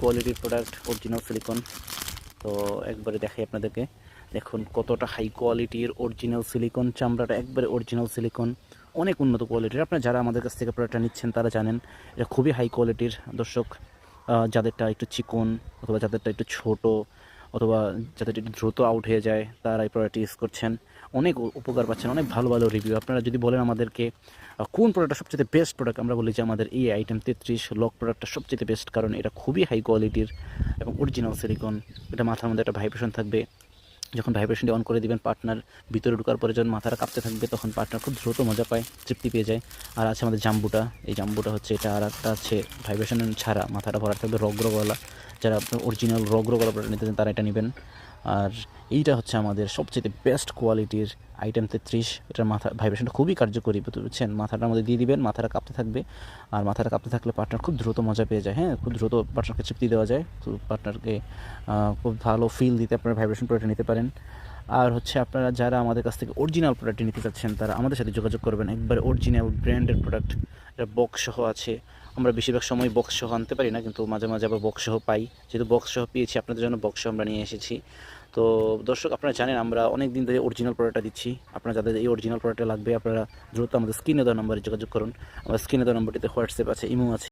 কোয়ালিটির product original silicon তো একবারে দেখাই আপনাদেরকে। দেখুন কতটা হাই কোয়ালিটির অরিজিনাল সিলিকন চামড়াটা একবারে অরিজিনাল সিলিকন অনেক উন্নত কোয়ালিটির আপনারা যারা আমাদের কাছ থেকে প্রোডাক্টটা নিচ্ছেন, তারা জানেন এটা খুবই হাই কোয়ালিটির দর্শক যাদেরটা একটু চিকন অথবা যাদেরটা একটু ছোট অথবা যাতে একটু দ্রুত আউট হয়ে যায়, তারাই প্রোডাক্ট ইউজ করছেন। অনেক উপকার পাচ্ছেন, অনেক ভালো ভালো রিভিউ আপনারা যদি বলেন আমাদেরকে কোন প্রোডাক্টটা সবচেয়ে বেস্ট প্রোডাক্ট আমরা বলি যে আমাদের এই আইটেম তেত্রিশ লক প্রোডাক্টটা সবচেয়ে বেস্ট কারণ এটা খুবই হাই কোয়ালিটির এবং অরিজিনাল সিলিকন এটা মাথার মধ্যে একটা ভাইব্রেশন থাকবে। যখন ভাইব্রেশনটি অন করে দিবেন পার্টনার ভিতরে ঢুকার পরে যখন মাথাটা কাঁপতে থাকবে, তখন পার্টনার খুব দ্রুত মজা পায়, তৃপ্তি পেয়ে যায়। আর আছে আমাদের জাম্বুটা, এই জাম্বুটা হচ্ছে এটা আর একটা আছে ভাইব্রেশন ছাড়া, মাথাটা ভরা থাকবে রগ্রগলা যারা আপনার অরিজিনাল রগ্রগলা প্রোডাক্ট নিতে চান, তারা এটা নেবেন। আর এইটা হচ্ছে আমাদের সবচেয়ে বেস্ট কোয়ালিটির আইটেম তেত্রিশ। এটার মাথা ভাইব্রেশনটা খুবই কার্যকরী, বুঝছেন? মাথাটার মধ্যে দিয়ে দিবেন, মাথাটা কাঁপতে থাকবে। আর মাথাটা কাঁপতে থাকলে পার্টনার খুব দ্রুত মজা পেয়ে যায় হ্যাঁ? খুব দ্রুত পার্টনারকে তৃপ্তি দেওয়া যায় তো পার্টনারকে খুব ভালো ফিল দিতে আপনারা ভাইব্রেশন প্রোডাক্ট নিতে পারেন। আর হচ্ছে আপনারা যারা আমাদের কাছ থেকে অরিজিনাল প্রোডাক্ট নিতে চাচ্ছেন তারা আমাদের সাথে যোগাযোগ করবেন। একবার অরিজিনাল ব্র্যান্ডের প্রোডাক্ট এটা বক্স সহ আছে। আমরা বেশিরভাগ সময় বক্স সহ আনতে পারি না, কিন্তু মাঝে মাঝে আবার বক্স সহ পাই। যেহেতু বক্স সহ পেয়েছি, আপনাদের জন্য বক্স আমরা নিয়ে এসেছি। তো দর্শক, আপনারা জানেন আমরা অনেক দিন ধরে অরিজিনাল প্রোডাক্টটা দিচ্ছি। আপনারা যাদের এই অরিজিনাল প্রোডাক্টটা লাগবে, আপনারা দ্রুত আমাদের স্ক্রিনে দেওয়া নম্বরে যোগাযোগ করুন। আমার স্ক্রিনে দেওয়া নম্বরটিতে হোয়াটসঅ্যাপ আছে ইমো আছে।